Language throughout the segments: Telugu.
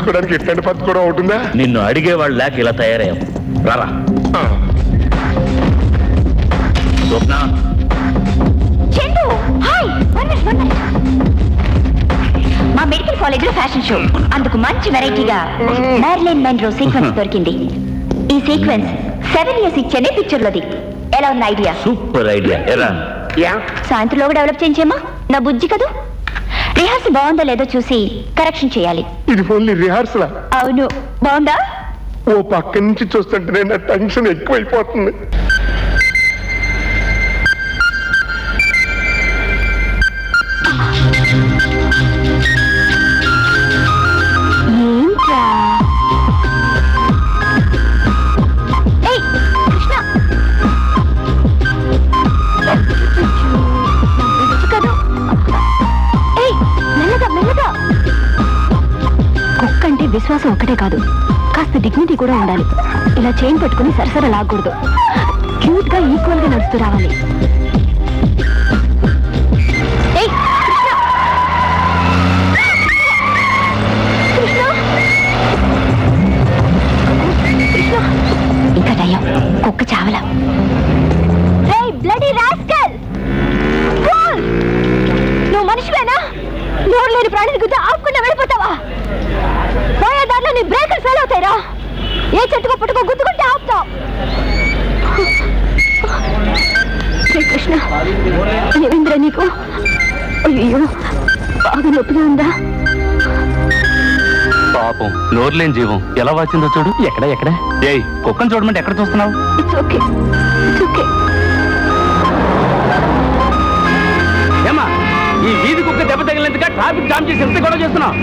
పోసుకోవడానికి ఎట్లాంటి పద్ధతి కూడా ఉంటుందా నిన్ను అడిగేవాళ్ళు లేక ఇలా తయారయ్యాం. రారా. ఆ, Swapna. Chandu hi one minute one minute మా మెడికల్ కాలేజ్లో ఫ్యాషన్ షో. అందుకు మంచి వెరైటీగా మ్యారిలైన్ మెన్రో సీక్వెన్స్ దొరికింది. ఈ సీక్వెన్స్ సెవెన్ ఇయర్స్ ఇచ్చేనే పిక్చర్ లోది ఎలా ఉన్న ఐడియా సూపర్ ఐడియా ఎరా యా సాయంత్రంలో డెవలప్ చేయించేమా నా బుజ్జి కదూ? రిహార్సల్ బాగుందో లేదో చూసి కరెక్షన్ చేయాలి. ఇది ఓన్లీ రిహార్సల్? అవును. బాగుందా? ఓ పక్క నుంచి చూస్తుంటే నా టెన్షన్ ఎక్కువైపోతుంది. విశ్వాసం ఒకటే కాదు. కాస్త డిగ్నిటీ కూడా ఉండాలి. ఇలా చైన్ పట్టుకుని సరసర లాగకూడదు. క్యూట్గా ఈక్వల్గా నడుస్తూ రావాలి. ఏ చెట్టుకో పుట్టుకో గుద్దుకుంటే ఆపుతావు శ్రీకృష్ణ ఏమింద్ర నీకు? అయ్యో బాగా నొప్పిగా ఉందా? పాపం నోరులేని జీవం. ఎలా వచ్చిందో చూడు. ఎక్కడ ఎక్కడ? ఏయ్ కుక్కను చూడమంటే ఎక్కడ చూస్తున్నావు? ఇట్స్ ఓకే ఇట్స్ ఓకే ఏమా ఈ వీధి కుక్క దెబ్బ తగిలినందుక ట్రాఫిక్ జామ్ చేసి ఎంత గొడవ చేస్తున్నావు?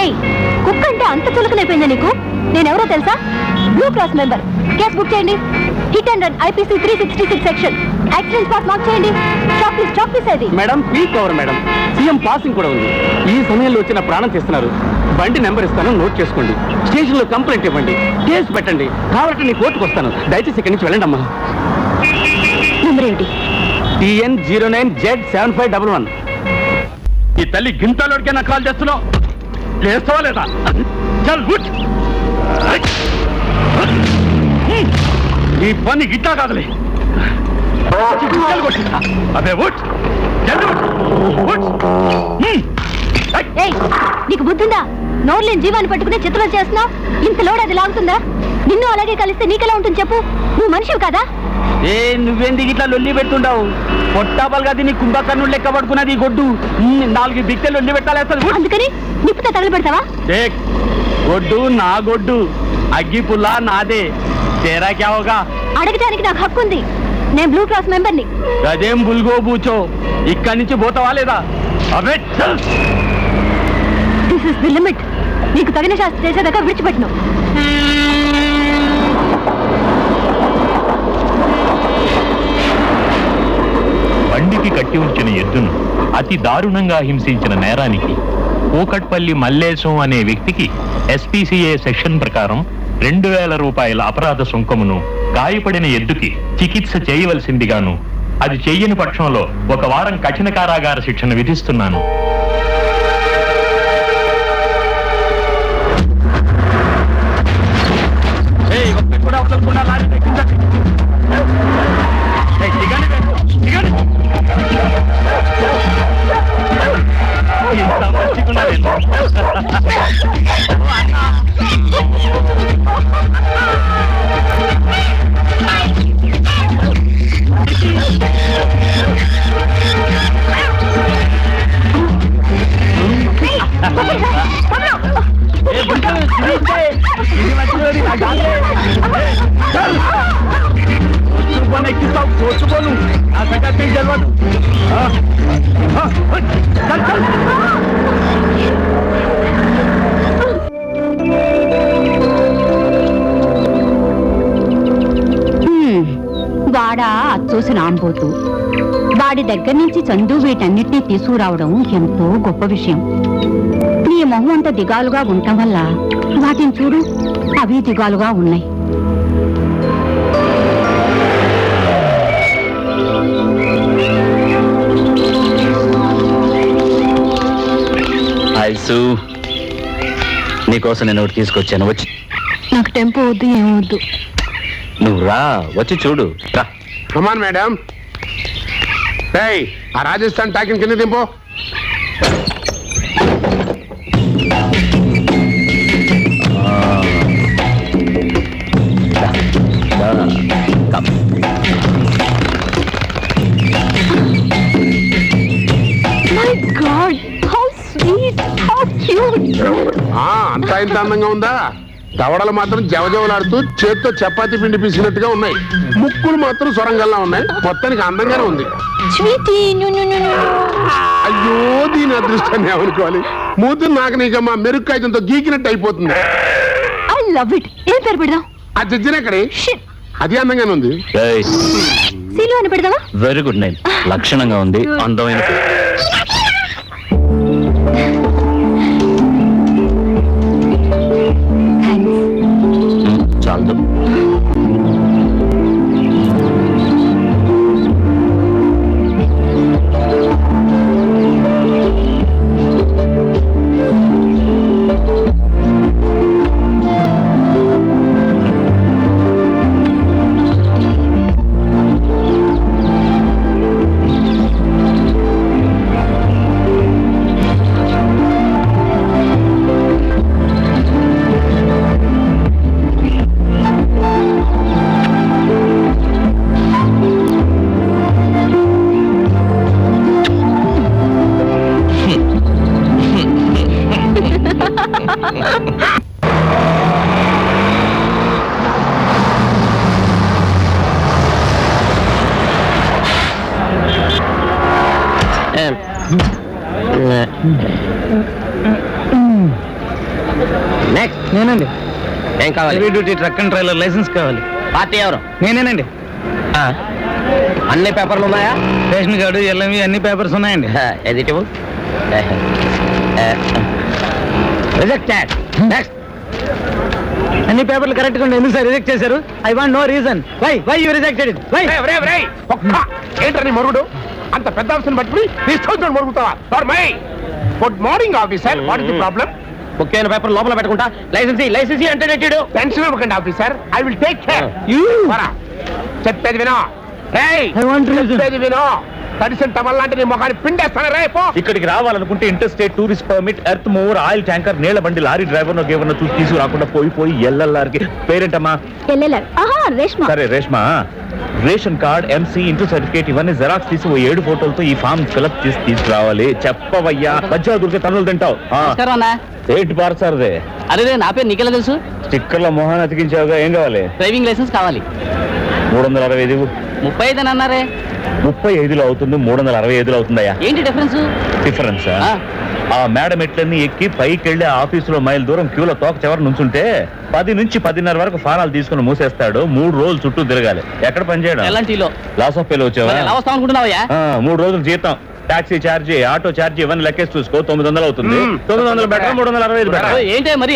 ఏయ్ కుక్క అంటే అంత చులకనైపోయిందా నీకు? నేనెవరో తెలుసా? Blue cross member case book చేయండి. Hit and run IPC three sixty six section accident spot mark చేయండి. షాప్ లిస్ట్ అది మేడం పీక్ కవర్ మేడం సీఎం పాసింగ్ కూడా ఉంది. ఈ సమయంలో వచ్చిన ప్రాణం తీస్తున్నారు. బండి నెంబర్ ఇస్తాను నోట్ చేసుకోండి. స్టేషన్లో కంప్లైంట్ ఇవ్వండి. కేసు పెట్టండి. కావాలంటే నీ కోర్టుకు వస్తాను. దయచేసి ఇక్కడి నుంచి వెళ్ళండి అమ్మా నెంబర్ ఏంటి TN zero nine Z seven five double one ఈ తల్లి గింతలోడికైనా కాల్ చేస్తున్నావు. చేస్తావా లేదా? చల్ ఈ పని గిట్టా కాదులే. అదే ఉట్ ఏయ్ నీకు బుద్ధిందా? నోర్లేని జీవాన్ని పట్టుకునే చిత్రం చేస్తున్నావు? ఇంత లోడ్ అది లాగుతుందా? నిన్ను అలాగే కలిస్తే నీకెలా ఉంటుంది చెప్పు? నువ్వు మనిషివి కదా? ఏ నువ్వెందుకు ఇట్లా లొల్లి పెడుతుండవు? పొట్టాపలుగా దీన్ని కుంభకర్ణుడు లెక్క పడుకున్నది ఈ గొడ్డు. నాలుగు బిక్కెలు లొల్లి పెట్టాలి అందుకని నిప్పుతో దేక్ గొడ్డు నా గొడ్డు. అగ్గి పుల్ల నాదే. తేరా క్యావగా అడగటానికి నాకు హక్కు ఉంది నేను బ్లూ క్రాస్ మెంబర్ని. గదేం బుల్గో బూచో. ఇక్కడి నుంచి పోతావా లేదా? అవే. దిస్ ఇస్ ది లిమిట్ నీకు తగిన శాస్త్రం చేసేదాకా విడిచిపెట్టను. బండికి కట్టి ఉంచిన ఎద్దును అతి దారుణంగా హింసించిన నేరానికి కూకట్పల్లి మల్లేశం అనే వ్యక్తికి ఎస్పీసీఏ సెక్షన్ ప్రకారం రెండు వేల రూపాయల అపరాధ సుంకమును గాయపడిన ఎద్దుకి చికిత్స చేయవలసిందిగాను. అది చెయ్యని పక్షంలో ఒక వారం కఠిన కారాగార శిక్షణ విధిస్తున్నాను. వాడా అచ్చూసిన ఆంబోతు. వాడి దగ్గర నుంచి చందు వీటన్నిటినీ తీసుకురావడం ఎంతో గొప్ప విషయం. నీ మొహం అంత దిగాలుగా ఉండటం వల్ల వాటిని చూడు అవి దిగాలుగా ఉన్నాయి. ఐసు నీకోసం నేను ఒకటి తీసుకొచ్చాను. వచ్చి. నాకు టెంపో వద్దు ఏమొద్దు నువ్వు రా వచ్చి చూడు రా. కమాన్ మేడం రేయ్ ఆ రాజస్థాన్ టాకిన్ కింద దింపు. My god how sweet how cute ఆ, అంతా ఇంత అందంగా ఉందా? దవడలు మాత్రం జవజవలాడుతూ చేత్తో చపాతీ పిండి పీసినట్టుగా ఉన్నాయి. ముక్కులు మాత్రం సొరంగల్లా ఉన్నాయి. మొత్తానికి అందంగానే ఉంది. అయ్యో దీని అదృష్టాన్ని ఏమనుకోవాలి? మూతులు నాకు నీకమ్మా మెరుగు కాగితంతో గీకినట్టు అయిపోతుంది. ఐ లవ్ ఇట్ ఏం పేరు పెడదాం? ఆ జడ్జిన ఎక్కడి షిట్ అది అందంగానే ఉంది. సీలు అని పెడదామా? వెరీ గుడ్ నైట్ లక్షణంగా ఉంది. అందమైన మ్, నెక్స్ట్ నేనండి. ఏం కావాలి? Heavy duty truck and trailer licence కావాలి. పార్టీ ఎవరు? నేనేనండి. అన్ని పేపర్లు ఉన్నాయా? రేషన్ కార్డు ఎల్ఎంవి అన్ని పేపర్స్ ఉన్నాయండి. ఎదిటివ్ రిజెక్టెడ్ నెక్స్ట్ అన్ని పేపర్లు కరెక్ట్గా ఎందుకు సార్ రిజెక్ట్ చేశారు? I want no reason why why you rejected why ఏంటని మరుగుడు? అంత పెద్ద ఆఫీసుని పట్టుకుని తీసుకొచ్చి మరుగుతావా? Good morning officer. What is the problem ముఖ్యమైన పేపర్ లోపల పెట్టుకుంటా? లైసెన్స్ లైసెన్స్ అంటే నెట్టాడు టెన్షన్ ఇవ్వకండి officer. I will take care చెప్పేది వినో. రేయ్ I want reason. చెప్పేది వినో. తడిసిన టవల్ లాంటి నీ ముఖాన్ని పిండేస్తాను రే పో ఇక్కడికి రావాలనుకుంటే inter state tourist permit earth mover oil tanker నీళ్ళ బండి లారీ డ్రైవర్ గేవర్ చూసి తీసుకురాకుండా పోయి పోయి ఎల్ఎల్ఆర్కి పేరేంటమ్మా? ఎల్లెల్లారు ఆహా రేష్మా. సరే రేష్మా. రేషన్ కార్డ్ ఎంసీ ఇంటూ సర్టిఫికేట్ ఇవన్నీ జెరాక్స్ తీసి ఓ ఏడు ఫోటోలతో ఈ ఫామ్ ఫిలప్ చేసి తీసుకురావాలి. చెప్పవయ్యా. మధ్య దొరికే తనులు తింటావు. ఏంటి పార్సారదే అరే నా పేరు నీకెలా తెలుసు? స్టిక్కర్ల మొహాన్ని అతికించావుగా ఏం కావాలి? డ్రైవింగ్ లైసెన్స్ కావాలి. మూడు వందల అరవై ఐదు ముప్పై ఐదు అని అన్నారే ముప్పై ఐదులో అవుతుంది మూడు వందల అరవై ఐదులో అవుతుందయ్యా. ఏంటి డిఫరెన్స్? డిఫరెన్స్? ఆ. మేడం ఎట్లన్నీ ఎక్కి పైకి వెళ్ళి ఆఫీసులో మైల్ దూరం క్యూలో తోక చివరి నుంచుంటే పది నుంచి పదిన్నర వరకు ఫానాలు తీసుకుని మూసేస్తాడు మూడు రోజులు చుట్టూ తిరగాలి. ఎక్కడ పనిచేయడం ఎలాంటిలో లాస్ ఆఫ్ పేలు వచ్చావా? వస్తాం మూడు రోజులు జీతం. టాక్సీ ఛార్జీ ఆటో ఛార్జీ ఇవన్నీ లెక్కేసి చూసుకో. తొమ్మిది వందలు అవుతుంది. మ్మ్. తొమ్మిది వందలు బెటర్ మూడు వందల అరవై ఐదు బెటర్ ఏంటి మరి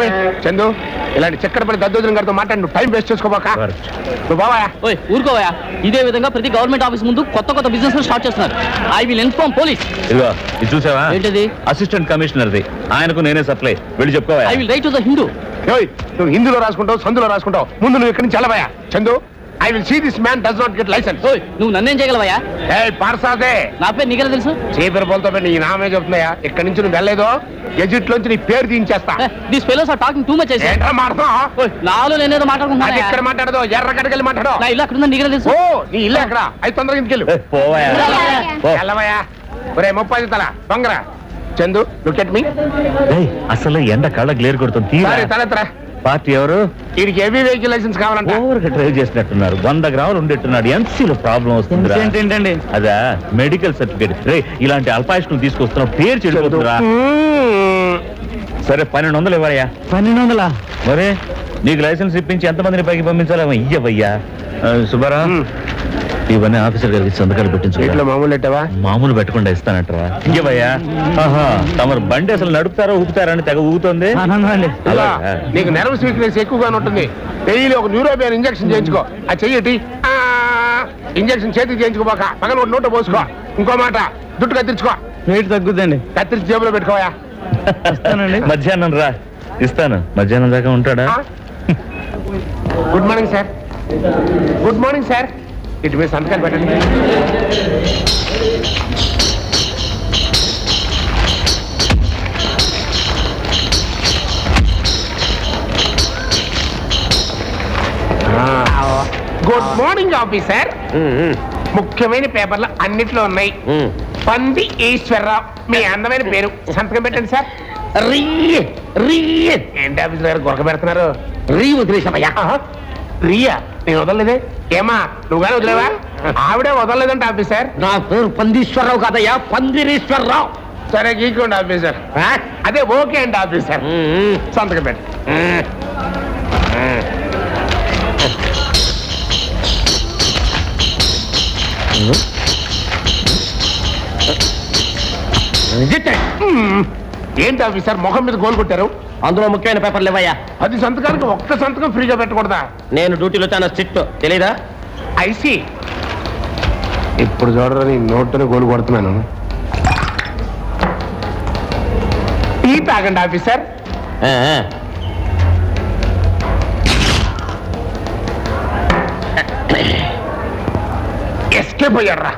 మూయ్. చందు ఇలాంటి చక్కెర పడి దద్దోజనం గారితో మాట్లాడి నువ్వు టైం వేస్ట్ చేసుకోబాక. Correct. నువ్వు బావా. ఓయ్ ఊరుకోవయ్యా. ఇదే విధంగా ప్రతి గవర్నమెంట్ ఆఫీస్ ముందు కొత్త కొత్త బిజినెస్ స్టార్ట్ చేస్తున్నారు. I will inform police. ఇదిగో ఇది చూసావా? ఏంటిది? అసిస్టెంట్ కమిషనర్ది. ఆయనకు నేనే సప్లై. వెళ్ళి చెప్పుకోవా I will write to the Hindu. ఏయ్, నువ్వు హిందీలో రాసుకుంటావు సందులో రాసుకుంటావు. ముందు నువ్వు ఇక్కడి నుంచి Chandu I will see this man does not get license ఓయ్ నువ్వు నన్నేం చేయగలవయ్యా? ఏ పార్సాదే నా పేరు నీకెలా తెలుసు? చీపురు పోలతో నీ నామే చెప్తున్నాయా? ఇక్కడి నుంచి నువ్వు వెళ్ళలేదో గెజిట్ లోంచి నీ పేరు తీయించేస్తా. This fellows are talking too much చేసి ఏంట్రా మాట్లాడుతున్నావు నాలో నేనేదో అది మాట్లాడుకుంటున్నా ఎక్కడ మాట్లాడదు? ఎర్రగడ్డకెళ్ళి మాట్లాడు. నా ఇల్లు అక్కడ ఉందని నీకెలా తెలుసు? ఓ నీ ఇల్లు ఎక్కడ? అయితే తొందరగా ఇంటికెళ్ళు ఏయ్, పోవాయా పో. వెళ్ళవయ్యా. ఒరే ముప్పై తల బొంగరా చందు లుక్ ఎట్ మీ ఏయ్, అసలు ఎండ కళ్ళ గ్లేర్ కొడుతుంది. తీరా. సరే తలెత్తరా. పార్టీ ఎవరు? వీడికి హెవీ వెహికల్ లైసెన్స్ కావాలంట. ఓవర్గా డ్రైవ్ చేసినట్టున్నారు. వంద గ్రాములు ఉండేట్టున్నాడు. ఎంసీలో ప్రాబ్లం వస్తుంది ఏంటండి అదా మెడికల్ సర్టిఫికేట్ రే ఇలాంటి అల్పాయుష్ను తీసుకొస్తున్నావు పేరు చెడిపోతుందిరా. సరే పన్నెండు వందలు ఇవ్వయా పన్నెండు వందలా? మరే? నీకు లైసెన్స్ ఇప్పించి ఎంతమందిని పైకి పంపించాలి ఇయ్యవయ్యా. సుబ్బారా. ఇవన్నీ ఆఫీసర్ గారికి సంతకాలు పెట్టించు. మామూలు ఎట్టవా మామూలు పెట్టకుండా ఇస్తానట్రా ఇయ్యవయ్యా. ఆహా తమరు బండి అసలు నడుపుతారా ఊపుతారా అని తెగ ఊగుతుంది? నీకు నెర్వస్ వీక్నెస్ ఎక్కువగా ఉంటుంది డైలీ ఒక న్యూరోబియన్ ఇంజెక్షన్ చేయించుకో. ఆ చెయ్యటి ఇంజెక్షన్ చేతికి చేయించుకోబాక పగల ఒక నోట పోసుకో. ఇంకో మాట జుట్టు కత్తిరించుకో. రేట్ తగ్గుద్దండి. కత్తిరించి జేబులో పెట్టుకోవా వస్తానండి. మధ్యాహ్నం రా. ఇస్తాను. మధ్యాహ్నం దాకా ఉంటాడా? Good morning sir. Good morning sir. ఇటు మీద సంతకాలు పెట్టండి. Good morning officer. ముఖ్యమైన పేపర్లు అన్నిట్లో ఉన్నాయి. పంది ఈశ్వరరావు మీ అందమైన పేరు. సంతకం పెట్టండి సార్. ఏంటి ఆఫీసర్ గారు గొరక పెడుతున్నారు రీ వదిలేసామయ్యా రియా నేను వదలలేదే ఏమా నువ్వు కానీ వదిలేవా ఆవిడే వదలలేదంట ఆఫీసర్ నా పేరు పందీశ్వరరావు కాదయ్యా పందిరీశ్వరరావు సరే గీకోండి ఆఫీసర్ అదే ఓకే అండి ఆఫీసర్ సంతకం పెట్టు మ్మ్. ఏంటి ఆఫీసర్? ముఖం మీద గోల్ కొట్టారు? అందులో ముఖ్యమైన పేపర్లు ఇవ్వయ్యా పది సంతకానికి ఒక్క సంతకం ఫ్రీగా పెట్టకూడదా? నేను డ్యూటీలో చాలా స్ట్రిక్ట్. తెలీదా? ఐసి ఇప్పుడు చూడరా నీ నోట్ని గోలు కొడుతున్నాను. టీ తాగండి ఆఫీసర్. ఎస్కేప్ అయ్యాడు రా